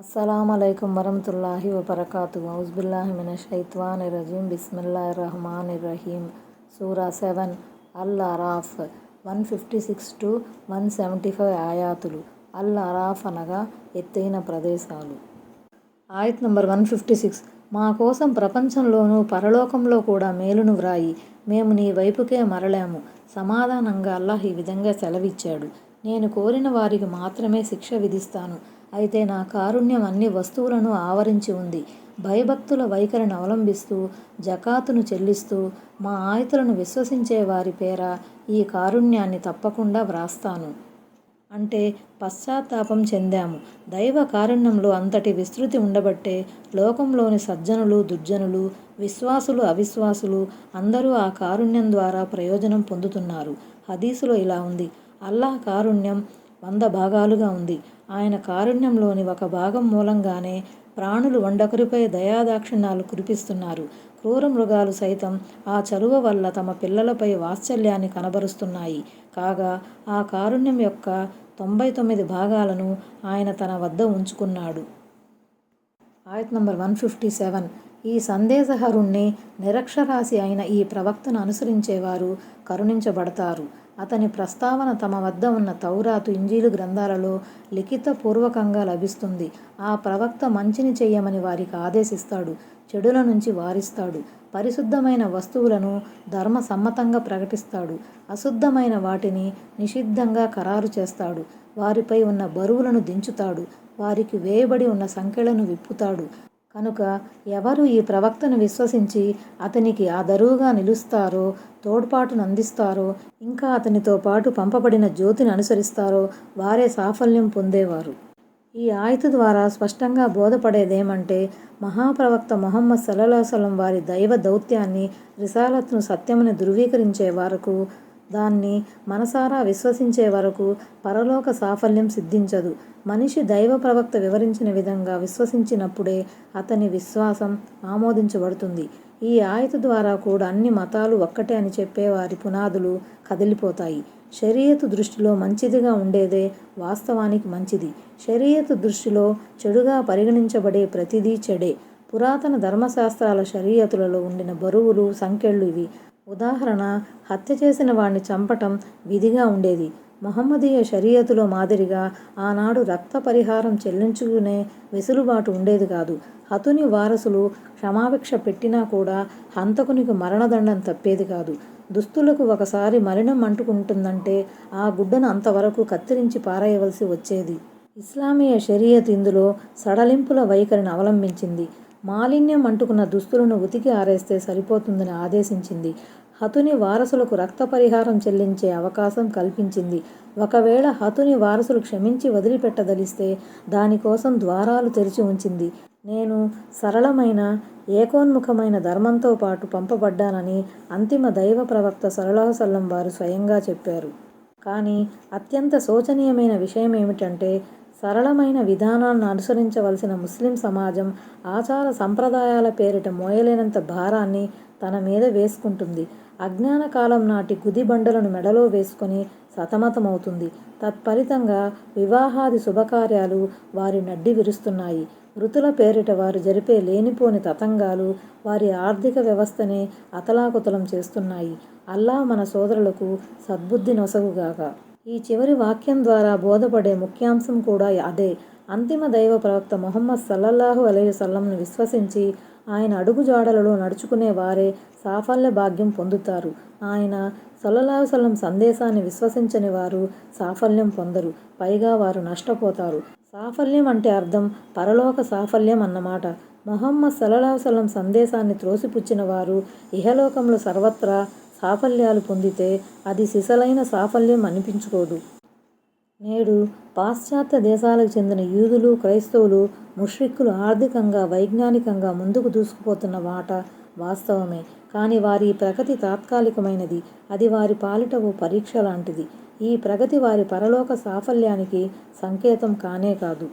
అస్సలం అయికం వరహతుల్లాహి వబర్కాతు హౌజ్బుల్లాహిమిన షైత్వాన్ రజీం బిస్మిల్లా రహమాన్ రహీం సూరా seven. Al Araf one fifty six to one seventy five ఆయాతులు. అల్ అరాఫ్ అనగా ఎత్తైన ప్రదేశాలు. ఆయత్ నంబర్ వన్ ఫిఫ్టీ సిక్స్. మా కోసం ప్రపంచంలోనూ పరలోకంలో కూడా మేలును వ్రాయి. మేము నీ వైపుకే మరలాము. సమాధానంగా అల్లాహ్ ఈ విధంగా సెలవిచ్చాడు. నేను కోరిన వారికి మాత్రమే శిక్ష విధిస్తాను. అయితే నా కారుణ్యం అన్ని వస్తువులను ఆవరించి ఉంది. భయభక్తుల వైఖరిని అవలంబిస్తూ జకాతును చెల్లిస్తూ మా ఆయతులను విశ్వసించే వారి పేర ఈ కారుణ్యాన్ని తప్పకుండా వ్రాస్తాను. అంటే పశ్చాత్తాపం చెందాము. దైవ కారుణ్యంలో అంతటి విస్తృతి ఉండబట్టే లోకంలోని సజ్జనులు దుర్జనులు విశ్వాసులు అవిశ్వాసులు అందరూ ఆ కారుణ్యం ద్వారా ప్రయోజనం పొందుతున్నారు. హదీసులో ఇలా ఉంది. అల్లాహ్ కారుణ్యం వంద భాగాలుగా ఉంది. ఆయన కారుణ్యంలోని ఒక భాగం మూలంగానే ప్రాణులు వండొకరిపై దయాదాక్షిణ్యాలు కురిపిస్తున్నారు. క్రూర మృగాలు సైతం ఆ చలువ వల్ల తమ పిల్లలపై వాత్సల్యాన్ని కనబరుస్తున్నాయి. కాగా ఆ కారుణ్యం యొక్క తొంభై తొమ్మిది భాగాలను ఆయన తన వద్ద ఉంచుకున్నాడు. ఆయత్ నంబర్ వన్ ఫిఫ్టీ సెవెన్. ఈ సందేశహరుణ్ణి నిరక్షరాశి అయిన ఈ ప్రవక్తను అనుసరించేవారు కరుణించబడతారు. అతని ప్రస్తావన తమ వద్ద ఉన్న తౌరాతు ఇంజీలు గ్రంథాలలో లిఖితపూర్వకంగా లభిస్తుంది. ఆ ప్రవక్త మంచిని చెయ్యమని వారికి ఆదేశిస్తాడు. చెడుల నుంచి వారిస్తాడు. పరిశుద్ధమైన వస్తువులను ధర్మసమ్మతంగా ప్రకటిస్తాడు. అశుద్ధమైన వాటిని నిషిద్ధంగా ఖరారు చేస్తాడు. వారిపై ఉన్న బరువులను దించుతాడు. వారికి వేయబడి ఉన్న సంఖ్యలను విప్పుతాడు. కనుక ఎవరు ఈ ప్రవక్తను విశ్వసించి అతనికి ఆదరువుగా నిలుస్తారో తోడ్పాటును అందిస్తారో ఇంకా అతనితో పాటు పంపబడిన జ్యోతిని అనుసరిస్తారో వారే సాఫల్యం పొందేవారు. ఈ ఆయత ద్వారా స్పష్టంగా బోధపడేదేమంటే మహాప్రవక్త మొహమ్మద్ సల్లాహసలం వారి దైవ దౌత్యాన్ని రిసాలత్ను సత్యమని ధృవీకరించే వరకు దాన్ని మనసారా విశ్వసించే వరకు పరలోక సాఫల్యం సిద్ధించదు. మనిషి దైవ ప్రవక్త వివరించిన విధంగా విశ్వసించినప్పుడే అతని విశ్వాసం ఆమోదించబడుతుంది. ఈ ఆయత ద్వారా కూడా అన్ని మతాలు ఒక్కటే అని చెప్పే వారి పునాదులు కదిలిపోతాయి. శరీయతు దృష్టిలో మంచిదిగా ఉండేదే వాస్తవానికి మంచిది. శరీయత్ దృష్టిలో చెడుగా పరిగణించబడే ప్రతిదీ చెడే. పురాతన ధర్మశాస్త్రాల షరియతులలో ఉండిన బరువులు సంఖ్యలు ఇవి. ఉదాహరణ హత్య చేసిన వాడిని చంపటం విధిగా ఉండేది. మహమ్మదీయ షరియతులో మాదిరిగా ఆనాడు రక్త పరిహారం చెల్లించుకునే వెసులుబాటు ఉండేది కాదు. హతుని వారసులు క్షమాభిక్ష పెట్టినా కూడా హంతకునికి మరణదండం తప్పేది కాదు. దుస్తులకు ఒకసారి మలినం అంటుకుంటుందంటే ఆ గుడ్డను అంతవరకు కత్తిరించి పారేయవలసి వచ్చేది. ఇస్లామీయ షరియత్ ఇందులో సడలింపుల వైఖరిని అవలంబించింది. మాలిన్యం అంటుకున్న దుస్తులను ఉతికి ఆరేస్తే సరిపోతుందని ఆదేశించింది. హతుని వారసులకు రక్త పరిహారం చెల్లించే అవకాశం కల్పించింది. ఒకవేళ హతుని వారసులు క్షమించి వదిలిపెట్టదలిస్తే దానికోసం ద్వారాలు తెరిచి ఉంచింది. నేను సరళమైన ఏకోన్ముఖమైన ధర్మంతో పాటు పంపబడ్డానని అంతిమ దైవ ప్రవక్త సరళాసల్లం వారు స్వయంగా చెప్పారు. కానీ అత్యంత శోచనీయమైన విషయం ఏమిటంటే సరళమైన విధానాన్ని అనుసరించవలసిన ముస్లిం సమాజం ఆచార సంప్రదాయాల పేరిట మోయలేనంత భారాన్ని తన మీద వేసుకుంటుంది. అజ్ఞాన కాలం నాటి గుదిబండలను మెడలో వేసుకొని సతమతమవుతుంది. తత్ఫలితంగా వివాహాది శుభకార్యాలు వారి నడ్డి విరుస్తున్నాయి. వృతుల పేరిట వారు జరిపే లేనిపోని తతంగాలు వారి ఆర్థిక వ్యవస్థనే అతలాకుతలం చేస్తున్నాయి. అల్లా మన సోదరులకు సద్బుద్ధి నొసగుగాక. ఈ చివరి వాక్యం ద్వారా బోధపడే ముఖ్యాంశం కూడా అదే. అంతిమ దైవ ప్రవక్త మొహమ్మద్ సల్లల్లాహు అలైవసల్లంను విశ్వసించి ఆయన అడుగుజాడలలో నడుచుకునే వారే సాఫల్య భాగ్యం పొందుతారు. ఆయన సల్లల్లాహుసల్లం సందేశాన్ని విశ్వసించని వారు సాఫల్యం పొందరు. పైగా వారు నష్టపోతారు. సాఫల్యం అంటే అర్థం పరలోక సాఫల్యం అన్నమాట. మొహమ్మద్ సల్లాహుసల్లం సందేశాన్ని త్రోసిపుచ్చిన వారు ఇహలోకంలో సర్వత్రా సాఫల్యాలు పొందితే అది సిసలైన సాఫల్యం అనిపించుకోదు. నేడు పాశ్చాత్య దేశాలకు చెందిన యూదులు క్రైస్తవులు ముష్రిక్కులు ఆర్థికంగా వైజ్ఞానికంగా ముందుకు దూసుకుపోతున్న వాట వాస్తవమే. కానీ వారి ప్రగతి తాత్కాలికమైనది. అది వారి పాలిట ఓ పరీక్ష లాంటిది. ఈ ప్రగతి వారి పరలోక సాఫల్యానికి సంకేతం కానే కాదు.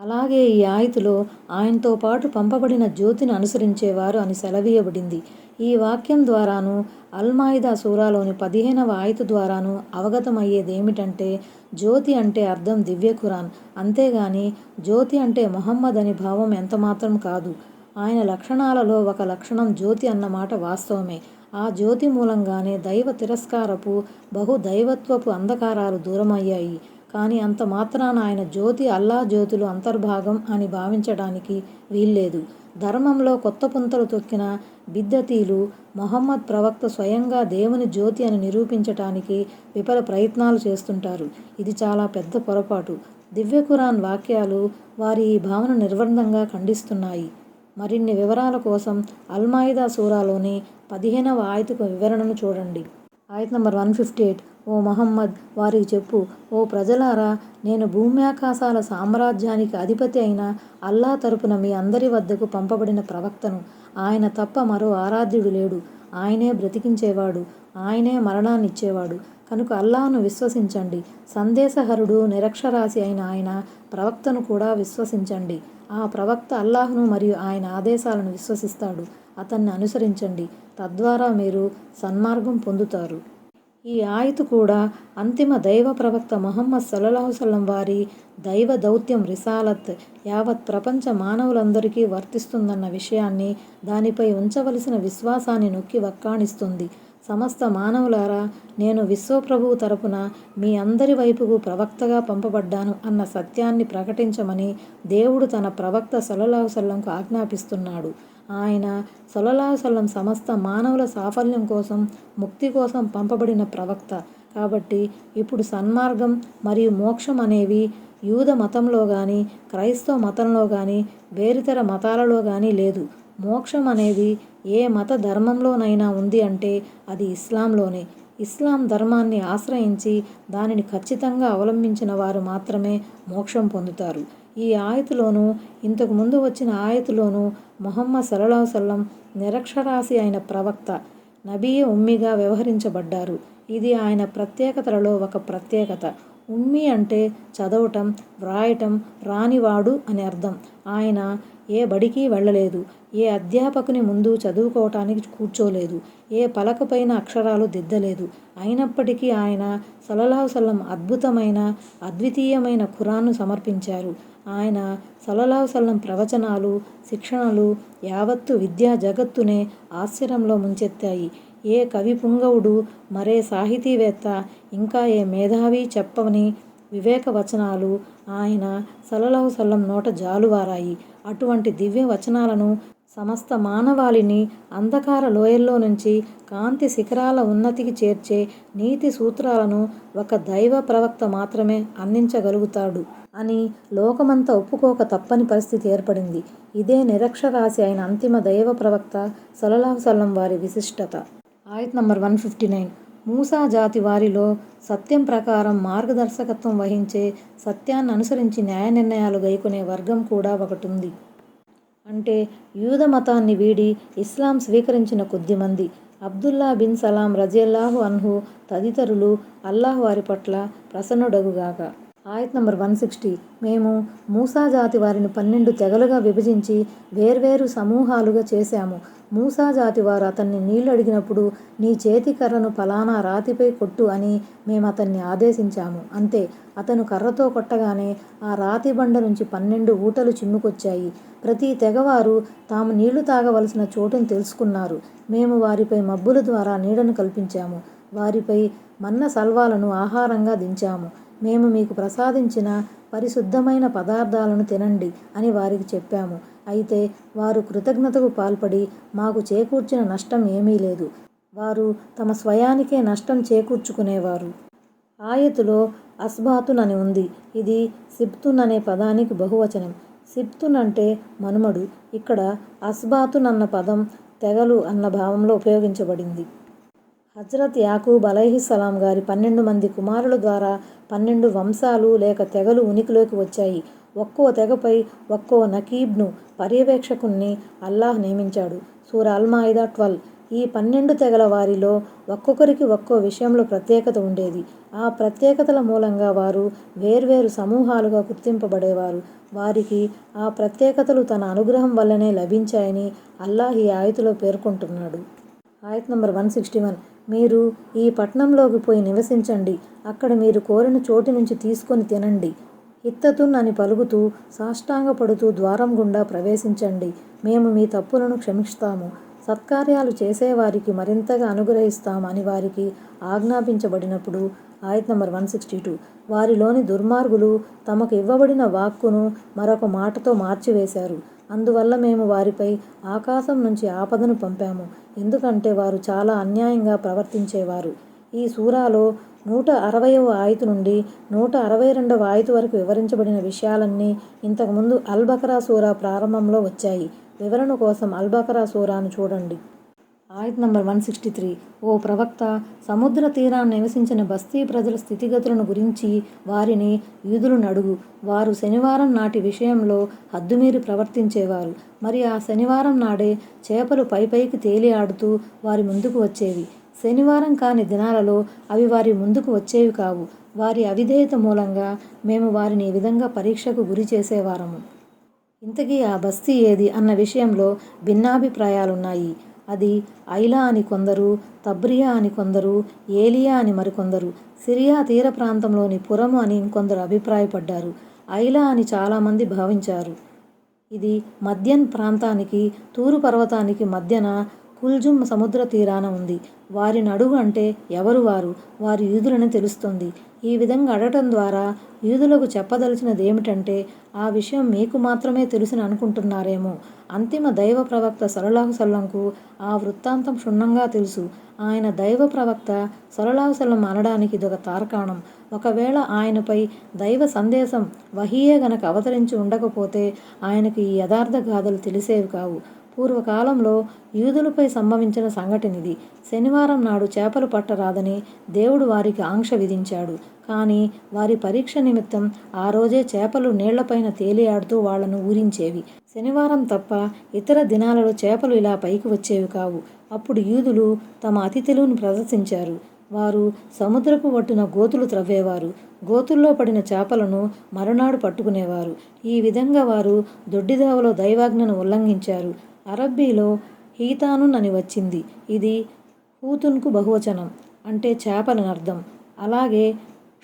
అలాగే ఈ ఆయుతులో ఆయనతో పాటు పంపబడిన జ్యోతిని అనుసరించేవారు అని సెలవీయబడింది. ఈ వాక్యం ద్వారాను అల్మాయిదా సూరాలోని పదిహేనవ ఆయుతు ద్వారాను అవగతమయ్యేదేమిటంటే జ్యోతి అంటే అర్థం దివ్య ఖురాన్. అంతేగాని జ్యోతి అంటే మొహమ్మద్ అని భావం ఎంతమాత్రం కాదు. ఆయన లక్షణాలలో ఒక లక్షణం జ్యోతి అన్నమాట వాస్తవమే. ఆ జ్యోతి మూలంగానే దైవ తిరస్కారపు బహు దైవత్వపు అంధకారాలు దూరమయ్యాయి. కానీ అంత మాత్రాన ఆయన జ్యోతి అల్లా జ్యోతులు అంతర్భాగం అని భావించడానికి వీల్లేదు. ధర్మంలో కొత్త పుంతలు తొక్కిన బిద్దతీలు మొహమ్మద్ ప్రవక్త స్వయంగా దేవుని జ్యోతి అని నిరూపించటానికి విఫల ప్రయత్నాలు చేస్తుంటారు. ఇది చాలా పెద్ద పొరపాటు. దివ్య ఖురాన్ వాక్యాలు వారి ఈ భావన నిర్బంధంగా ఖండిస్తున్నాయి. మరిన్ని వివరాల కోసం అల్మాయిదా సూరాలోని పదిహేనవ ఆయతకు వివరణను చూడండి. ఆయత నంబర్ వన్ ఫిఫ్టీ ఎయిట్. ఓ మహమ్మద్ వారికి చెప్పు. ఓ ప్రజలారా నేను భూమ్యాకాశాల సామ్రాజ్యానికి అధిపతి అయిన అల్లా తరపున మీ అందరి వద్దకు పంపబడిన ప్రవక్తను. ఆయన తప్ప మరో ఆరాధ్యుడు లేడు. ఆయనే బ్రతికించేవాడు. ఆయనే మరణాన్నిచ్చేవాడు. కనుక అల్లాను విశ్వసించండి. సందేశహరుడు నిరక్షరాశి అయిన ఆయన ప్రవక్తను కూడా విశ్వసించండి. ఆ ప్రవక్త అల్లాహ్ను మరియు ఆయన ఆదేశాలను విశ్వసిస్తాడు. అతన్ని అనుసరించండి. తద్వారా మీరు సన్మార్గం పొందుతారు. ఈ ఆయుతు కూడా అంతిమ దైవ ప్రవక్త మొహమ్మద్ సల్లాహుసల్లం వారి దైవ దౌత్యం రిసాలత్ యావత్ ప్రపంచ మానవులందరికీ వర్తిస్తుందన్న విషయాన్ని దానిపై ఉంచవలసిన విశ్వాసాన్ని నొక్కి వక్కాణిస్తుంది. సమస్త మానవులారా నేను విశ్వప్రభువు తరపున మీ అందరి వైపుకు ప్రవక్తగా పంపబడ్డాను అన్న సత్యాన్ని ప్రకటించమని దేవుడు తన ప్రవక్త సల్లల్లాహుసల్లంకు ఆజ్ఞాపిస్తున్నాడు. ఆయన సొలలాసలం సమస్త మానవుల సాఫల్యం కోసం ముక్తి కోసం పంపబడిన ప్రవక్త. కాబట్టి ఇప్పుడు సన్మార్గం మరియు మోక్షం అనేవి యూద మతంలో కానీ క్రైస్తవ మతంలో కానీ వేరితర మతాలలో కానీ లేదు. మోక్షం అనేది ఏ మత ధర్మంలోనైనా ఉంది అంటే అది ఇస్లాంలోనే. ఇస్లాం ధర్మాన్ని ఆశ్రయించి దానిని ఖచ్చితంగా అవలంబించిన వారు మాత్రమే మోక్షం పొందుతారు. ఈ ఆయతులోనూ ఇంతకు ముందు వచ్చిన ఆయతులోనూ మొహమ్మద్ సల్లాహు సల్లం నిరక్షరాశి అయిన ప్రవక్త నబీయ ఉమ్మిగా వ్యవహరించబడ్డారు. ఇది ఆయన ప్రత్యేకతలలో ఒక ప్రత్యేకత. ఉమ్మి అంటే చదవటం వ్రాయటం రానివాడు అని అర్థం. ఆయన ఏ బడికి వెళ్ళలేదు ఏ అధ్యాపకుని ముందు చదువుకోవటానికి కూర్చోలేదు ఏ పలకపైన అక్షరాలు దిద్దలేదు. అయినప్పటికీ ఆయన సలలాహు సల్లం అద్భుతమైన అద్వితీయమైన ఖురాన్ను సమర్పించారు. ఆయన సలలాహు సల్లం ప్రవచనాలు శిక్షణలు యావత్తు విద్యా జగత్తునే ఆశ్చర్యంలో ముంచెత్తాయి. ఏ కవి పుంగవుడు మరే సాహితీవేత్త ఇంకా ఏ మేధావి చెప్పని వివేక వచనాలు ఆయన సలలహు సల్లం నోట జాలువారాయి. అటువంటి దివ్య వచనాలను సమస్త మానవాళిని అంధకార లోయల్లో నుంచి కాంతి శిఖరాల ఉన్నతికి చేర్చే నీతి సూత్రాలను ఒక దైవ ప్రవక్త మాత్రమే అందించగలుగుతాడు. అని లోకమంతా ఒప్పుకోక తప్పని పరిస్థితి ఏర్పడింది. ఇదే నిరక్షరాశి అయిన అంతిమ దైవ ప్రవక్త సలలాహు సల్లం వారి విశిష్టత. ఆయత్ number one fifty nine. Musa జాతి వారిలో సత్యం ప్రకారం మార్గదర్శకత్వం వహించే సత్యాన్ని అనుసరించి న్యాయ నిర్ణయాలు గైకొనే వర్గం కూడా ఒకటి ఉంది అంటే యూద మతాన్ని వీడి ఇస్లాం స్వీకరించిన కొద్దిమంది అబ్దుల్లా బిన్ సలాం రజియల్లాహు అన్హు తదితరులు అల్లాహ్ వారి పట్ల ప్రసన్నుడగుగాక. ఆయత్ నంబర్ వన్ సిక్స్టీ. మేము మూసా జాతి వారిని పన్నెండు తెగలుగా విభజించి వేర్వేరు సమూహాలుగా చేశాము. మూసా జాతి వారు అతన్ని నీళ్ళు అడిగినప్పుడు నీ చేతి కర్రను ఫలానా రాతిపై కొట్టు అని మేము అతన్ని ఆదేశించాము. అంతే అతను కర్రతో కొట్టగానే ఆ రాతి బండ నుంచి పన్నెండు ఊటలు చిమ్ముకొచ్చాయి. ప్రతి తెగవారు తాము నీళ్ళు తాగవలసిన చోటును తెలుసుకున్నారు. మేము వారిపై మబ్బుల ద్వారా నీడను కల్పించాము. వారిపై మన్న సల్వాలను ఆహారంగా దించాము. మేము మీకు ప్రసాదించిన పరిశుద్ధమైన పదార్థాలను తినండి అని వారికి చెప్పాము. అయితే వారు కృతజ్ఞతకు పాల్పడి మాకు చేకూర్చిన నష్టం ఏమీ లేదు. వారు తమ స్వయానికే నష్టం చేకూర్చుకునేవారు. ఆయతులో అస్బాతున్ అని ఉంది. ఇది సిబ్తున్ అనే పదానికి బహువచనం. సిబ్తున్ అంటే మనుమడు. ఇక్కడ అస్బాతున్ అన్న పదం తెగలు అన్న భావంలో ఉపయోగించబడింది. హజ్రత్ యాకూబ్ అలైహిస్సలాం గారి పన్నెండు మంది కుమారుల ద్వారా పన్నెండు వంశాలు లేక తెగలు ఉనికిలోకి వచ్చాయి. ఒక్కో తెగపై ఒక్కో నకీబ్ను పర్యవేక్షకుణ్ణి అల్లాహ్ నియమించాడు. సూర అల్మాయిదా ట్వెల్వ్. ఈ పన్నెండు తెగల వారిలో ఒక్కొక్కరికి ఒక్కో విషయంలో ప్రత్యేకత ఉండేది. ఆ ప్రత్యేకతల మూలంగా వారు వేర్వేరు సమూహాలుగా గుర్తింపబడేవారు. వారికి ఆ ప్రత్యేకతలు తన అనుగ్రహం వల్లనే లభించాయని అల్లాహ్ ఈ ఆయతులో పేర్కొంటున్నాడు. ఆయత్ నంబర్ వన్ సిక్స్టీ వన్. మీరు ఈ పట్నంలోకి పోయి నివసించండి. అక్కడ మీరు కోరిన చోటు నుంచి తీసుకొని తినండి. హిత్తతున్ అని పలుకుతూ సాష్టాంగపడుతూ ద్వారం గుండా ప్రవేశించండి. మేము మీ తప్పులను క్షమిస్తాము. సత్కార్యాలు చేసేవారికి మరింతగా అనుగ్రహిస్తాం అని వారికి ఆజ్ఞాపించబడినప్పుడు ఆయత్ నంబర్ వన్ సిక్స్టీ టూ. వారిలోని దుర్మార్గులు తమకు ఇవ్వబడిన వాక్కును మరొక మాటతో మార్చివేశారు. అందువల్ల మేము వారిపై ఆకాశం నుంచి ఆపదను పంపాము. ఎందుకంటే వారు చాలా అన్యాయంగా ప్రవర్తించేవారు. ఈ సూరాలో నూట అరవయవ ఆయతు నుండి నూట అరవై రెండవ ఆయతు వరకు వివరించబడిన విషయాలన్నీ ఇంతకుముందు అల్బకరా సూరా ప్రారంభంలో వచ్చాయి. వివరణ కోసం అల్బకరా సూరాను చూడండి. ఆయత్ నంబర్ వన్ సిక్స్టీ త్రీ. ఓ ప్రవక్త సముద్ర తీరాన్ని నివసించిన బస్తీ ప్రజల స్థితిగతులను గురించి వారిని యూదులను అడుగు. వారు శనివారం నాటి విషయంలో హద్దుమీరి ప్రవర్తించేవారు. మరి ఆ శనివారం నాడే చేపలు పైపైకి తేలి ఆడుతూ వారి ముందుకు వచ్చేవి. శనివారం కాని దినాలలో అవి వారి ముందుకు వచ్చేవి కావు. వారి అవిధేయత మూలంగా మేము వారిని ఈ విధంగా పరీక్షకు గురి చేసేవారము. ఇంతకీ ఆ బస్తీ ఏది అన్న విషయంలో భిన్నాభిప్రాయాలున్నాయి. అది ఐలా అని కొందరు తబ్రియా అని కొందరు ఏలియా అని మరికొందరు సిరియా తీర ప్రాంతంలోని పురము అని ఇంకొందరు అభిప్రాయపడ్డారు. ఐలా అని చాలామంది భావించారు. ఇది మద్యన్ ప్రాంతానికి తూరు పర్వతానికి మధ్యన కుల్జుమ్ సముద్ర తీరాన ఉంది. వారి నడుగు అంటే ఎవరు వారు? వారి యూదులని తెలుస్తుంది. ఈ విధంగా అడగటం ద్వారా యూదులకు చెప్పదలిచినది ఏమిటంటే ఆ విషయం మీకు మాత్రమే తెలుసుని అనుకుంటున్నారేమో. అంతిమ దైవ ప్రవక్త సరళాహు సల్లంకు ఆ వృత్తాంతం క్షుణ్ణంగా తెలుసు. ఆయన దైవ ప్రవక్త సరళాహు సల్లం అనడానికి ఇదొక తార్కాణం. ఒకవేళ ఆయనపై దైవ సందేశం వహియే గనక అవతరించి ఉండకపోతే ఆయనకి ఈ యథార్థ గాథలు తెలిసేవి కావు. పూర్వకాలంలో యూదులపై సంభవించిన సంఘటనిది. శనివారం నాడు చేపలు పట్టరాదని దేవుడు వారికి ఆంక్ష విధించాడు. కానీ వారి పరీక్ష నిమిత్తం ఆ రోజే చేపలు నీళ్ళపైన తేలియాడుతూ వాళ్ళను ఊరించేవి. శనివారం తప్ప ఇతర దినాలలో చేపలు ఇలా పైకి వచ్చేవి కావు. అప్పుడు యూదులు తమ అతి ప్రదర్శించారు. వారు సముద్రపు ఒడ్డున గోతులు త్రవ్వేవారు. గోతుల్లో పడిన చేపలను మరునాడు పట్టుకునేవారు. ఈ విధంగా వారు దొడ్డిదావలో దైవాజ్ఞను ఉల్లంఘించారు. అరబ్బీలో హీతానున్ అని వచ్చింది. ఇది హూతున్కు బహువచనం. అంటే చేపలని అర్థం. అలాగే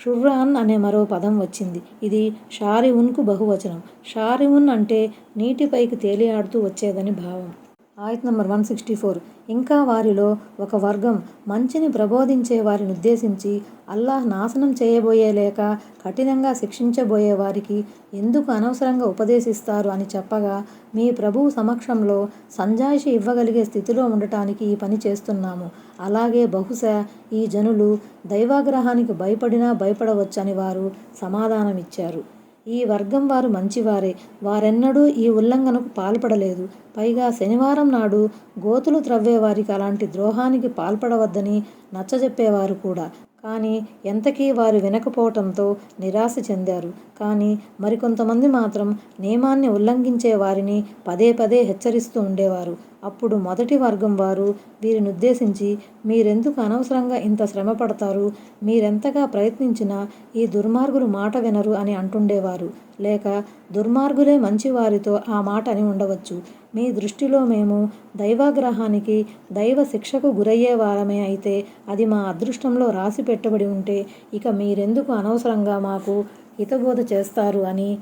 షుర్రాన్ అనే మరో పదం వచ్చింది. ఇది షారివున్కు బహువచనం. షారివున్ అంటే నీటిపైకి తేలియాడుతూ వచ్చేదని భావం. ఆయత్ నంబర్ వన్ సిక్స్టీ ఫోర్. ఇంకా వారిలో ఒక వర్గం మంచిని ప్రబోధించే వారిని ఉద్దేశించి అల్లాహ్ నాశనం చేయబోయే లేక కఠినంగా శిక్షించబోయే వారికి ఎందుకు అనవసరంగా ఉపదేశిస్తారు అని చెప్పగా మీ ప్రభువు సమక్షంలో సంజాయిషి ఇవ్వగలిగే స్థితిలో ఉండటానికి ఈ పని చేస్తున్నాము. అలాగే బహుశా ఈ జనులు దైవాగ్రహానికి భయపడినా భయపడవచ్చని వారు సమాధానమిచ్చారు. ఈ వర్గం వారు మంచివారే. వారెన్నడూ ఈ ఉల్లంఘనకు పాల్పడలేదు. పైగా శనివారం నాడు గోతులు త్రవ్వేవారికి అలాంటి ద్రోహానికి పాల్పడవద్దని నచ్చజెప్పేవారు కూడా. కానీ ఎంతకీ వారు వినకపోవటంతో నిరాశ చెందారు. కానీ మరికొంతమంది మాత్రం నియమాన్ని ఉల్లంఘించే వారిని పదే పదే హెచ్చరిస్తూ ఉండేవారు. అప్పుడు మొదటి వర్గం వారు వీరిని ఉద్దేశించి మీరెందుకు అనవసరంగా ఇంత శ్రమ పడతారు? మీరెంతగా ప్రయత్నించినా ఈ దుర్మార్గులు మాట వినరు అని అంటుండేవారు. లేక దుర్మార్గులే మంచివారితో ఆ మాట అని ఉండవచ్చు. మీ దృష్టిలో మేము దైవాగ్రహానికి దైవ శిక్షకు గురయ్యే వారమే అయితే అది మా అదృష్టంలో రాసి పెట్టబడి ఉంటే ఇక మీరెందుకు అనవసరంగా మాకు హితబోధ చేస్తారు అని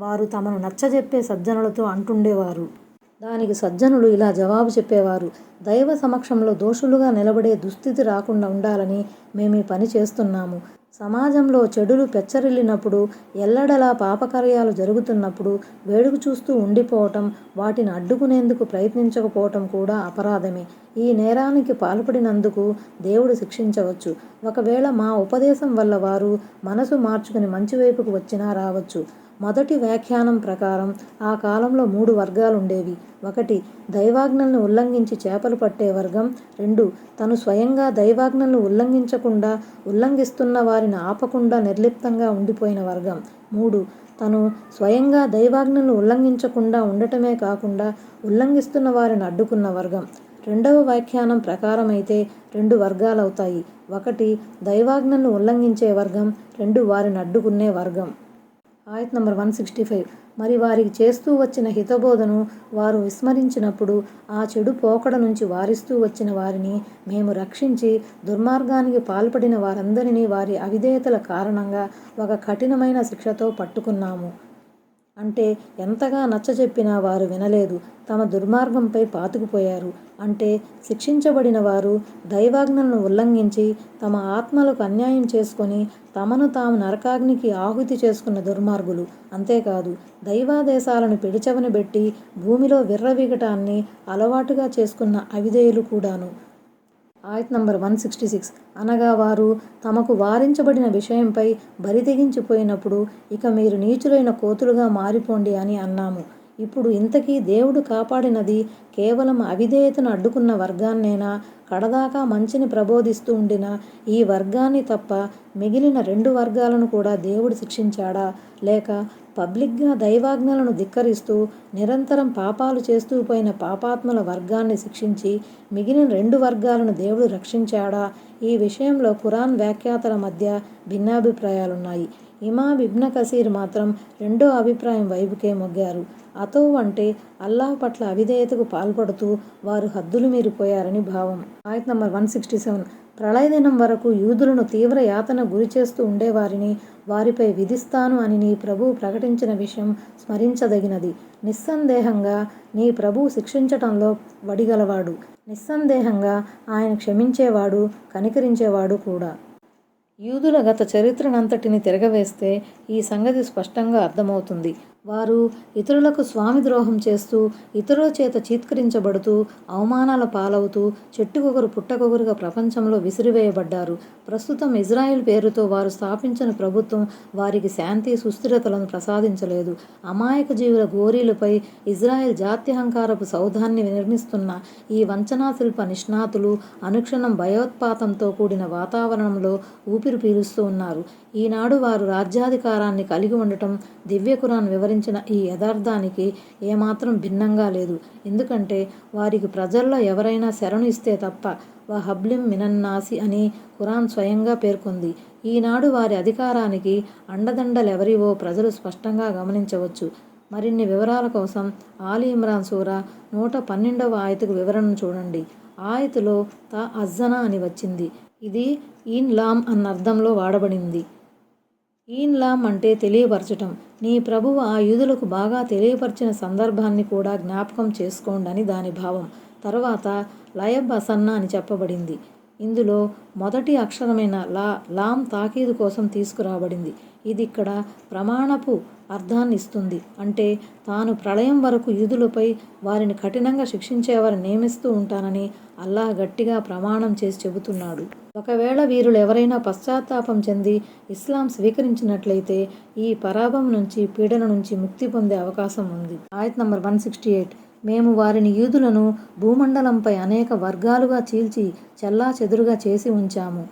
వారు తమను నచ్చజెప్పే సజ్జనులతో అంటుండేవారు. దానికి సజ్జనులు ఇలా జవాబు చెప్పేవారు. దైవ సమక్షంలో దోషులుగా నిలబడే దుస్థితి రాకుండా ఉండాలని మేము ఈ పని చేస్తున్నాము. సమాజంలో చెడులు పెచ్చరిల్లినప్పుడు ఎల్లడలా పాపకార్యాలు జరుగుతున్నప్పుడు వేడుక చూస్తూ ఉండిపోవటం వాటిని అడ్డుకునేందుకు ప్రయత్నించకపోవటం కూడా అపరాధమే. ఈ నేరానికి పాల్పడినందుకు దేవుడు శిక్షించవచ్చు. ఒకవేళ మా ఉపదేశం వల్ల వారు మనసు మార్చుకుని మంచి వైపుకు వచ్చినా రావచ్చు. మొదటి వ్యాఖ్యానం ప్రకారం ఆ కాలంలో మూడు వర్గాలు ఉండేవి ఒకటి దైవాజ్ఞలను ఉల్లంఘించి చేపలు పట్టే వర్గం. రెండు తను స్వయంగా దైవాజ్ఞలను ఉల్లంఘించకుండా ఉల్లంఘిస్తున్న వారిని ఆపకుండా నిర్లిప్తంగా ఉండిపోయిన వర్గం. మూడు తను స్వయంగా దైవాజ్ఞలను ఉల్లంఘించకుండా ఉండటమే కాకుండా ఉల్లంఘిస్తున్న వారిని అడ్డుకున్న వర్గం. రెండవ వ్యాఖ్యానం ప్రకారమైతే రెండు వర్గాలవుతాయి. ఒకటి దైవాజ్ఞను ఉల్లంఘించే వర్గం. రెండు వారిని అడ్డుకునే వర్గం. ఆయత్ నంబర్ వన్ సిక్స్టీ ఫైవ్. మరి వారికి చేస్తూ వచ్చిన హితబోధను వారు విస్మరించినప్పుడు ఆ చెడు పోకడ నుంచి వారిస్తూ వచ్చిన వారిని మేము రక్షించి దుర్మార్గానికి పాల్పడిన వారందరినీ వారి అవిధేయతల కారణంగా ఒక కఠినమైన శిక్షతో పట్టుకున్నాము. అంటే ఎంతగా నచ్చజెప్పినా వారు వినలేదు. తమ దుర్మార్గంపై పాతుకుపోయారు. అంటే శిక్షించబడిన వారు దైవాజ్ఞలను ఉల్లంఘించి తమ ఆత్మలకు అన్యాయం చేసుకొని తమను తాము నరకాగ్నికి ఆహుతి చేసుకున్న దుర్మార్గులు. అంతేకాదు దైవాదేశాలను పిడిచవని పెట్టి భూమిలో విర్రవీగటాన్ని అలవాటుగా చేసుకున్న అవిధేయులు కూడాను. ఆయత్ నంబర్ వన్ సిక్స్టీ సిక్స్. అనగా వారు తమకు వారించబడిన విషయంపై బరితెగించిపోయినప్పుడు ఇక మీరు నీచులైన కోతులుగా మారిపోండి అని అన్నాము. ఇప్పుడు ఇంతకీ దేవుడు కాపాడినది కేవలం అవిధేయతను అడ్డుకున్న వర్గాన్నేనా? కడదాకా మంచిని ప్రబోధిస్తూ ఉండిన ఈ వర్గాన్ని తప్ప మిగిలిన రెండు వర్గాలను కూడా దేవుడు శిక్షించాడా? లేక పబ్లిక్గా దైవాజ్ఞలను ధిక్కరిస్తూ నిరంతరం పాపాలు చేస్తూ పోయిన పాపాత్ముల వర్గాన్ని శిక్షించి మిగిలిన రెండు వర్గాలను దేవుడు రక్షించాడా? ఈ విషయంలో ఖురాన్ వ్యాఖ్యాతల మధ్య భిన్నాభిప్రాయాలున్నాయి. ఇమామ్ ఇబ్న కసీర్ మాత్రం రెండో అభిప్రాయం వైపుకే మొగ్గారు. అతో అంటే అల్లాహ్ పట్ల అవిధేయతకు పాల్పడుతూ వారు హద్దులు మీరిపోయారని భావం. ఆయత్ నంబర్ వన్ సిక్స్టీ సెవెన్. ప్రళయ దినం వరకు యూదులను తీవ్ర యాతన గురి చేస్తూ ఉండేవారిని వారిపై విధిస్తాను అని నీ ప్రభు ప్రకటించిన విషయం స్మరించదగినది. నిస్సందేహంగా నీ ప్రభు శిక్షించటంలో వడిగలవాడు. నిస్సందేహంగా ఆయన క్షమించేవాడు కనికరించేవాడు కూడా. యూదుల గత చరిత్రనంతటిని తిరగవేస్తే ఈ సంగతి స్పష్టంగా అర్థమవుతుంది. వారు ఇతరులకు స్వామి ద్రోహం చేస్తూ ఇతరుల చేత చీత్కరించబడుతూ అవమానాల పాలవుతూ చెట్టుకొకరు పుట్టకొకరుగా ప్రపంచంలో విసిరివేయబడ్డారు. ప్రస్తుతం ఇజ్రాయెల్ పేరుతో వారు స్థాపించిన ప్రభుత్వం వారికి శాంతి సుస్థిరతలను ప్రసాదించలేదు. అమాయక జీవుల గోరీలపై ఇజ్రాయెల్ జాత్యహంకారపు సౌధాన్ని నిర్మిస్తున్న ఈ వంచనా శిల్ప నిష్ణాతులు అనుక్షణం భయోత్పాతంతో కూడిన వాతావరణంలో ఊపిరి పీలుస్తూ ఉన్నారు. ఈనాడు వారు రాజ్యాధికారాన్ని కలిగి ఉండటం దివ్యకురాన్ వివరించిన ఈ యథార్థానికి ఏమాత్రం భిన్నంగా లేదు. ఎందుకంటే వారికి ప్రజల్లో ఎవరైనా శరణు ఇస్తే తప్ప వహబ్లిం మినన్నాసి అని ఖురాన్ స్వయంగా పేర్కొంది. ఈనాడు వారి అధికారానికి అండదండలెవరివో ప్రజలు స్పష్టంగా గమనించవచ్చు. మరిన్ని వివరాల కోసం ఆలీ ఇమ్రాన్ సూరా నూట పన్నెండవ ఆయతకు వివరణను చూడండి. ఆయతులో తా అజ్జనా అని వచ్చింది. ఇది ఈన్ లామ్ అన్న అర్థంలో వాడబడింది. ఈన్ లామ్ అంటే తెలియపరచటం. నీ ప్రభువు ఆ యూదులకు బాగా తెలియపరిచిన సందర్భాన్ని కూడా జ్ఞాపకం చేసుకోండని దాని భావం. తర్వాత లయబ్ అసన్న అని చెప్పబడింది. ఇందులో మొదటి అక్షరమైన లా లాం తాకీదు కోసం తీసుకురాబడింది. ఇది ఇక్కడ ప్రమాణపు అర్థాన్ని ఇస్తుంది. అంటే తాను ప్రళయం వరకు యూదులపై వారిని కఠినంగా శిక్షించేవారు నియమిస్తూ ఉంటానని అల్లాహ్ గట్టిగా ప్రమాణం చేసి చెబుతున్నాడు. ఒకవేళ వీరులు ఎవరైనా పశ్చాత్తాపం చెంది ఇస్లాం స్వీకరించినట్లయితే ఈ పరాభం నుంచి పీడన నుంచి ముక్తి పొందే అవకాశం ఉంది. ఆయత్ నంబర్ వన్ సిక్స్టీ ఎయిట్. మేము వారిని యూదులను భూమండలంపై అనేక వర్గాలుగా చీల్చి చెల్లా చెదురుగా చేసి ఉంచాము.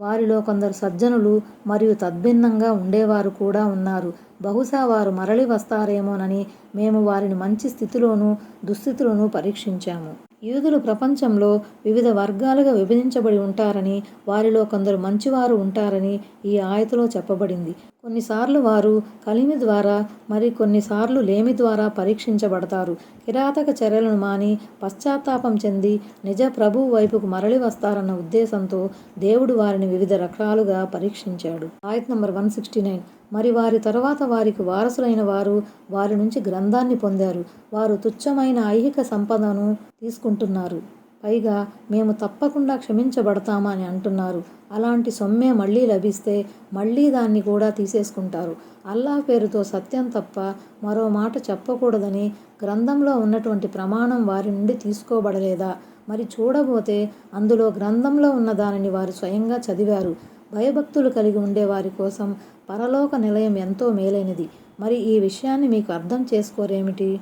వారిలో కొందరు సజ్జనులు మరియు తద్భిన్నంగా ఉండేవారు కూడా ఉన్నారు. బహుశా వారు మరలి వస్తారేమోనని మేము వారిని మంచి స్థితిలోనూ దుస్థితులను పరీక్షించాము. యూదులు ప్రపంచంలో వివిధ వర్గాలుగా విభజించబడి ఉంటారని వారిలో కొందరు మంచివారు ఉంటారని ఈ ఆయతలో చెప్పబడింది. కొన్నిసార్లు వారు కలిమి ద్వారా మరి కొన్నిసార్లు లేమి ద్వారా పరీక్షించబడతారు. కిరాతక చర్యలను మాని పశ్చాత్తాపం చెంది నిజ ప్రభువు వైపుకు మరలి వస్తారన్న ఉద్దేశంతో దేవుడు వారిని వివిధ రకాలుగా పరీక్షించాడు. ఆయత్ నంబర్ వన్ సిక్స్టీ నైన్. మరి వారి తర్వాత వారికి వారసులైన వారు వారి నుంచి గ్రంథాన్ని పొందారు. వారు తుచ్చమైన ఐహిక సంపదను తీసుకుంటున్నారు. పైగా మేము తప్పకుండా క్షమించబడతామని అంటున్నారు. అలాంటి సొమ్మే మళ్ళీ లభిస్తే మళ్ళీ దాన్ని కూడా తీసేసుకుంటారు. అల్లాహ్ పేరుతో సత్యం తప్ప మరో మాట చెప్పకూడదని గ్రంథంలో ఉన్నటువంటి ప్రమాణం వారి నుండి తీసుకోబడలేదా? మరి చూడబోతే అందులో గ్రంథంలో ఉన్న దానిని వారు స్వయంగా చదివారు. భయభక్తులు కలిగి ఉండే వారి కోసం పరలోక నిలయం ఎంతో మేలైనది. మరి ఈ విషయాన్ని మీకు అర్థం చేసుకోరేమిటి?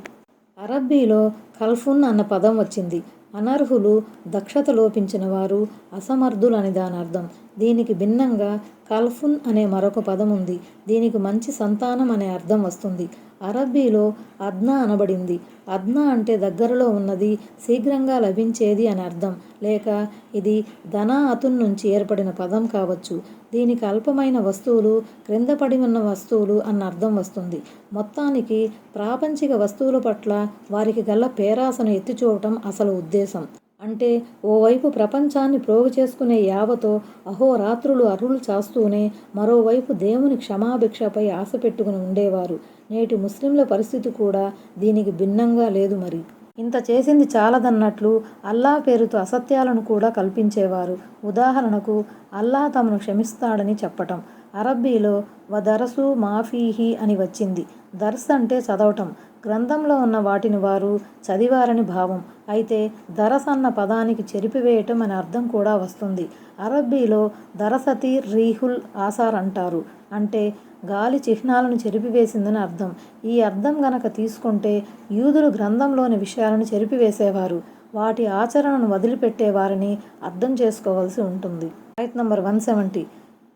అరబ్బీలో కల్ఫున్ అన్న పదం వచ్చింది. అనర్హులు దక్షత లోపించిన వారు అసమర్థులు అని దాని అర్థం. దీనికి భిన్నంగా కల్ఫున్ అనే మరొక పదం ఉంది. దీనికి మంచి సంతానం అనే అర్థం వస్తుంది. అరబ్బీలో అద్నా అనబడింది. అద్నా అంటే దగ్గరలో ఉన్నది శీఘ్రంగా లభించేది అని అర్థం. లేక ఇది ధనా అతున్ నుంచి ఏర్పడిన పదం కావచ్చు. దీనికి అల్పమైన వస్తువులు క్రింద పడి ఉన్న వస్తువులు అన్న అర్థం వస్తుంది. మొత్తానికి ప్రాపంచిక వస్తువుల పట్ల వారికి గల పేరాసను ఎత్తిచూడటం అసలు ఉద్దేశం. అంటే ఓవైపు ప్రపంచాన్ని ప్రోగు చేసుకునే యావతో అహోరాత్రులు అరులు చాస్తూనే మరోవైపు దేవుని క్షమాభిక్షపై ఆశ పెట్టుకుని ఉండేవారు. నేటి ముస్లింల పరిస్థితి కూడా దీనికి భిన్నంగా లేదు మరి. ఇంత చేసింది చాలదన్నట్లు అల్లా పేరుతో అసత్యాలను కూడా కల్పించేవారు. ఉదాహరణకు అల్లా తమను క్షమిస్తాడని చెప్పటం. అరబ్బీలో వదరసు మాఫీహి అని వచ్చింది. దర్స్ అంటే చదవటం. గ్రంథంలో ఉన్న వాటిని వారు చదివారని భావం. అయితే దరస్ అన్న పదానికి చెరిపివేయటం అనే అర్థం కూడా వస్తుంది. అరబ్బీలో దరసతి రీహుల్ ఆసార్ అంటారు. అంటే గాలి చిహ్నాలను చెరిపివేసిందని అర్థం. ఈ అర్థం గనక తీసుకుంటే యూదులు గ్రంథంలోని విషయాలను చెరిపివేసేవారు. వాటి ఆచరణను వదిలిపెట్టేవారని అర్థం చేసుకోవాల్సి ఉంటుంది. రైట్ నంబర్ వన్ సెవెంటీ.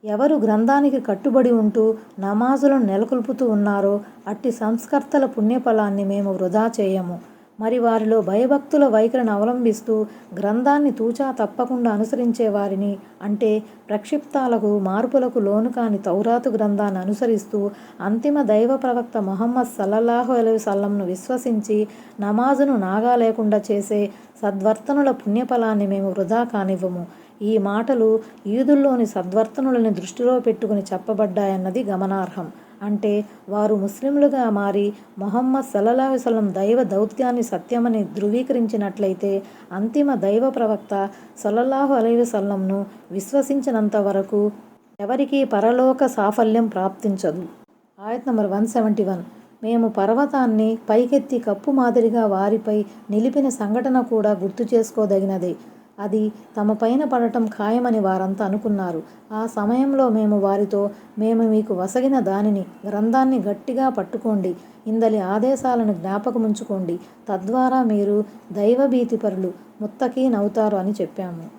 ఎవరు గ్రంథానికి కట్టుబడి ఉంటూ నమాజులను నెలకొల్పుతూ ఉన్నారో అట్టి సంస్కర్తల పుణ్యఫలాన్ని మేము వృధా చేయము. మరి వారిలో భయభక్తుల వైఖరిని అవలంబిస్తూ గ్రంథాన్ని తూచా తప్పకుండా అనుసరించే వారిని అంటే ప్రక్షిప్తాలకు మార్పులకు లోను కాని తౌరాతు గ్రంథాన్ని అనుసరిస్తూ అంతిమ దైవ ప్రవక్త మొహమ్మద్ సల్లల్లాహు అలైహి సల్లంను విశ్వసించి నమాజును నాగా లేకుండా చేసే సద్వర్తనుల పుణ్యఫలాన్ని మేము వృధా కానివ్వము. ఈ మాటలు యూదుల్లోని సద్వర్తనులని దృష్టిలో పెట్టుకుని చెప్పబడ్డాయన్నది గమనార్హం. అంటే వారు ముస్లింలుగా మారి మొహమ్మద్ సల్లల్లాహు దైవ దౌత్యాన్ని సత్యమని ధృవీకరించినట్లయితే అంతిమ దైవ ప్రవక్త సల్లల్లాహు అలైవసల్లంను విశ్వసించినంత వరకు ఎవరికీ పరలోక సాఫల్యం ప్రాప్తించదు. ఆయత్ నంబర్ వన్ సెవెంటీ వన్. మేము పర్వతాన్ని పైకెత్తి కప్పు మాదిరిగా వారిపై నిలిపిన సంఘటన కూడా గుర్తు చేసుకోదగినదే. అది తమ పైన పడటం ఖాయమని వారంతా అనుకున్నారు. ఆ సమయంలో మేము వారితో మేము మీకు వసగిన దానిని గ్రంథాన్ని గట్టిగా పట్టుకోండి ఇందలి ఆదేశాలను జ్ఞాపకముంచుకోండి తద్వారా మీరు దైవభీతిపరులు ముత్తకీనవుతారు అని చెప్పాము.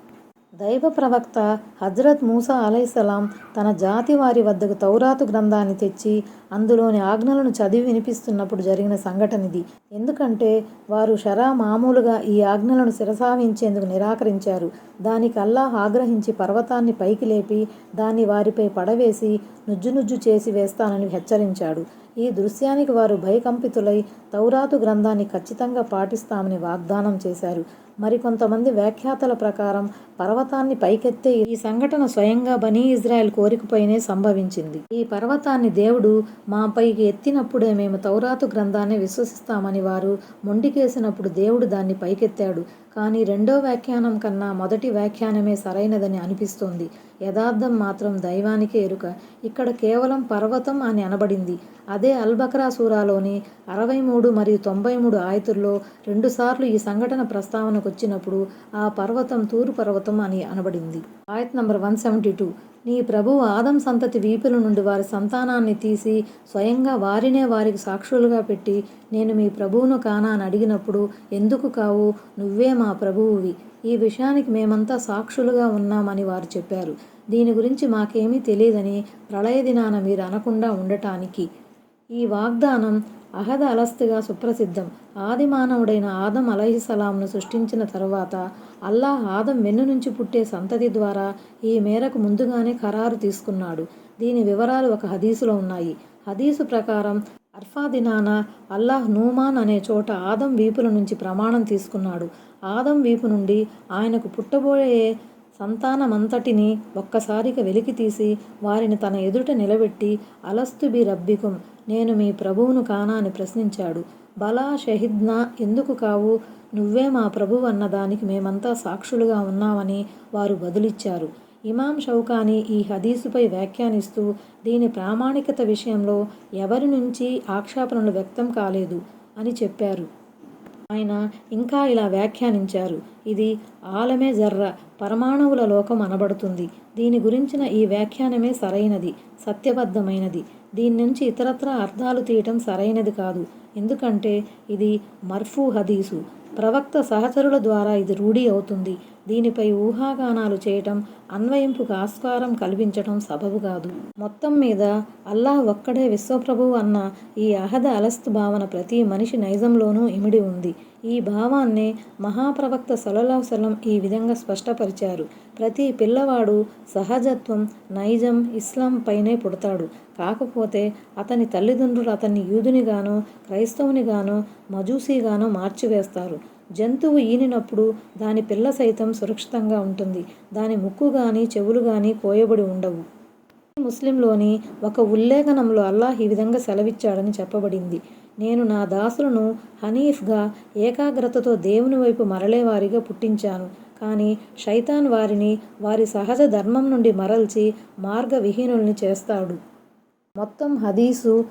దైవ ప్రవక్త హజ్రత్ మూసా అలైసలాం తన జాతి వారి వద్దకు తౌరాతు గ్రంథాన్ని తెచ్చి అందులోని ఆజ్ఞలను చదివి వినిపిస్తున్నప్పుడు జరిగిన సంఘటన ఇది ఎందుకంటే వారు షరా మామూలుగా ఈ ఆజ్ఞలను శిరసావించేందుకు నిరాకరించారు. దానికి అల్లాహ్ ఆగ్రహించి పర్వతాన్ని పైకి లేపి దాన్ని వారిపై పడవేసి నుజ్జునుజ్జు చేసి వేస్తానని హెచ్చరించాడు. ఈ దృశ్యానికి వారు భయకంపితులై తౌరాతు గ్రంథాన్ని ఖచ్చితంగా పాటిస్తామని వాగ్దానం చేశారు. మరికొంతమంది వ్యాఖ్యాతల ప్రకారం పర్వతాన్ని పైకెత్తే ఈ సంఘటన స్వయంగా బనీ ఇజ్రాయెల్ కోరికపైనే సంభవించింది. ఈ పర్వతాన్ని దేవుడు మా పైకి ఎత్తినప్పుడే మేము తౌరాతు గ్రంథాన్ని విశ్వసిస్తామని వారు మొండికేసినప్పుడు దేవుడు దాన్ని పైకెత్తాడు. కానీ రెండో వ్యాఖ్యానం కన్నా మొదటి వ్యాఖ్యానమే సరైనదని అనిపిస్తోంది. యథార్థం మాత్రం దైవానికే ఎరుక. ఇక్కడ కేవలం పర్వతం అని అనబడింది. అదే అల్బక్రా సూరాలోని అరవై మూడు మరియు తొంభై మూడు ఆయతుల్లో రెండుసార్లు ఈ సంఘటన ప్రస్తావనకు వచ్చినప్పుడు ఆ పర్వతం తూరు పర్వతం అని అనబడింది. ఆయత్ నంబర్ వన్ సెవెంటీ టూ. నీ ప్రభువు ఆదం సంతతి వీపుల నుండి వారి సంతానాన్ని తీసి స్వయంగా వారినే వారికి సాక్షులుగా పెట్టి నేను మీ ప్రభువును కానా అని అడిగినప్పుడు ఎందుకు కావు? నువ్వే మా ప్రభువువి. ఈ విషయానికి మేమంతా సాక్షులుగా ఉన్నామని వారు చెప్పారు. దీని గురించి మాకేమీ తెలియదని ప్రళయ దినాన మీరు అనకుండా ఉండటానికి. ఈ వాగ్దానం అహద అలస్తుగా సుప్రసిద్ధం. ఆది మానవుడైన ఆదం అలహిసలాంను సృష్టించిన తరువాత అల్లాహ్ ఆదం వెన్ను నుంచి పుట్టే సంతతి ద్వారా ఈ మేరకు ముందుగానే ఖరారు తీసుకున్నాడు. దీని వివరాలు ఒక హదీసులో ఉన్నాయి. హదీసు ప్రకారం అర్ఫా దినాన అల్లాహ్ నూమాన్ అనే చోట ఆదం వీపుల నుంచి ప్రమాణం తీసుకున్నాడు. ఆదం వీపు నుండి ఆయనకు పుట్టబోయే సంతానమంతటిని ఒక్కసారిగా వెలికి తీసి వారిని తన ఎదుట నిలబెట్టి అలస్తు బి రబ్బికుం నేను మీ ప్రభువును కానా అని ప్రశ్నించాడు. బలా షహిద్నా ఎందుకు కావు? నువ్వే మా ప్రభువు అన్నదానికి మేమంతా సాక్షులుగా ఉన్నామని వారు బదులిచ్చారు. ఇమాం షౌకాని ఈ హదీసుపై వ్యాఖ్యానిస్తూ దీని ప్రామాణికత విషయంలో ఎవరి నుంచి ఆక్షేపణలు వ్యక్తం కాలేదు అని చెప్పారు. ఆయన ఇంకా ఇలా వ్యాఖ్యానించారు. ఇది ఆలమే జర్ర పరమాణువుల లోకం అనబడుతుంది. దీని గురించిన ఈ వ్యాఖ్యానమే సరైనది సత్యబద్ధమైనది. దీని నుంచి ఇతరత్ర అర్థాలు తీయటం సరైనది కాదు. ఎందుకంటే ఇది మర్ఫూ హదీసు. ప్రవక్త సహచరుల ద్వారా ఇది రూఢి అవుతుంది. దీనిపై ఊహాగానాలు చేయటం అన్వయింపుకు ఆస్కారం కల్పించటం సబబు కాదు. మొత్తం మీద అల్లాహ్ ఒక్కడే విశ్వప్రభువు అన్న ఈ అహద అలస్తు భావన ప్రతి మనిషి నైజంలోనూ ఇమిడి ఉంది. ఈ భావాన్నే మహాప్రవక్త సలల్లాహుసలం ఈ విధంగా స్పష్టపరిచారు. ప్రతి పిల్లవాడు సహజత్వం నైజం ఇస్లాం పైనే పుడతాడు. కాకపోతే అతని తల్లిదండ్రులు అతన్ని యూదునిగానో క్రైస్తవునిగానో మజూసీగానో మార్చివేస్తారు. జంతువు ఈనినప్పుడు దాని పిల్ల సైతం సురక్షితంగా ఉంటుంది. దాని ముక్కు గాని చెవులు గాని కోయబడి ఉండవు. ముస్లింలోని ఒక ఉల్లేఖనంలో అల్లాహ్ ఈ విధంగా సెలవిచ్చాడని చెప్పబడింది. నేను నా దాసులను హనీఫ్గా ఏకాగ్రతతో దేవుని వైపు మరలేవారిగా పుట్టించాను. కానీ శైతాన్ వారిని వారి సహజ ధర్మం నుండి మరల్చి మార్గవిహీనుల్ని చేస్తాడు. మొత్తం హదీసు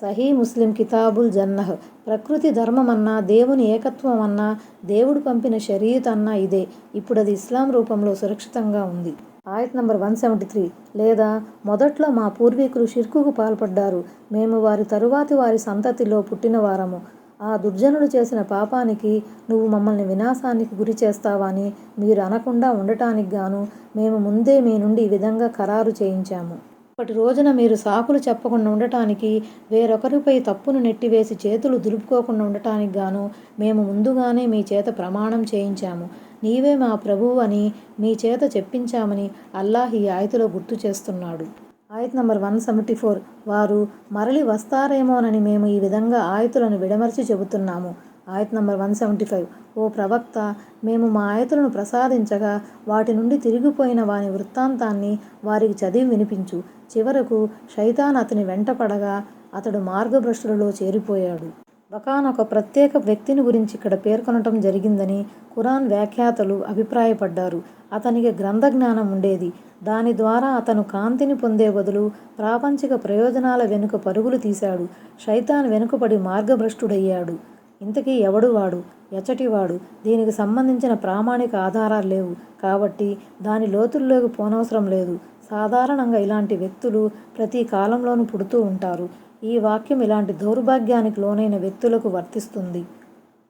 సహీ ముస్లిం కితాబుల్ జన్నహ్. ప్రకృతి ధర్మం అన్నా దేవుని ఏకత్వం అన్నా దేవుడు పంపిన షరీయత్ అన్నా ఇదే. ఇప్పుడు అది ఇస్లాం రూపంలో సురక్షితంగా ఉంది. ఆయత్ నంబర్ వన్ సెవెంటీ త్రీ. లేదా మొదట్లో మా పూర్వీకులు షిర్కుకు పాల్పడ్డారు. మేము వారి తరువాతి వారి సంతతిలో పుట్టిన వారము. ఆ దుర్జనుడు చేసిన పాపానికి నువ్వు మమ్మల్ని వినాశానికి గురి చేస్తావని మీరు అనకుండా ఉండటానికి గాను మేము ముందే మీ నుండి ఈ విధంగా ఖరారు చేయించాము. ఇప్పటి రోజున మీరు సాకులు చెప్పకుండా ఉండటానికి వేరొకరిపై తప్పును నెట్టివేసి చేతులు దులుపుకోకుండా ఉండటానికి గాను మేము ముందుగానే మీ చేత ప్రమాణం చేయించాము. నీవే మా ప్రభువు అని మీ చేత చెప్పించామని అల్లాహ్ ఈ ఆయతలో గుర్తు చేస్తున్నాడు. ఆయత్ నంబర్ వన్ సెవెంటీ ఫోర్. వారు మరలి వస్తారేమోనని మేము ఈ విధంగా ఆయతులను విడమర్చి చెబుతున్నాము. ఆయత నంబర్ వన్ సెవెంటీ ఫైవ్. ఓ ప్రవక్త మేము మా ఆయతులను ప్రసాదించగా వాటి నుండి తిరిగిపోయిన వాని వృత్తాంతాన్ని వారికి చదివి వినిపించు. చివరకు శైతాన్ అతని వెంటపడగా అతడు మార్గభ్రష్టులలో చేరిపోయాడు. ఒకానొక ప్రత్యేక వ్యక్తిని గురించి ఇక్కడ పేర్కొనటం జరిగిందని ఖురాన్ వ్యాఖ్యాతలు అభిప్రాయపడ్డారు. అతనికి గ్రంథ జ్ఞానం ఉండేది. దాని ద్వారా అతను కాంతిని పొందే బదులు ప్రాపంచిక ప్రయోజనాల వెనుక పరుగులు తీశాడు. శైతాన్ వెనుకపడి మార్గభ్రష్టుడయ్యాడు. ఇంతకీ ఎవడు వాడు? ఎచ్చటివాడు దీనికి సంబంధించిన ప్రామాణిక ఆధారాలు లేవు. కాబట్టి దాని లోతుల్లోకి పోనవసరం లేదు. సాధారణంగా ఇలాంటి వ్యక్తులు ప్రతి కాలంలోనూ పుడుతూ ఉంటారు. ఈ వాక్యం ఇలాంటి దౌర్భాగ్యానికి లోనైన వ్యక్తులకు వర్తిస్తుంది.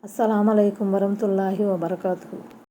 అస్సలామలైకుం వరహతుల్లాహి వబర్కాతు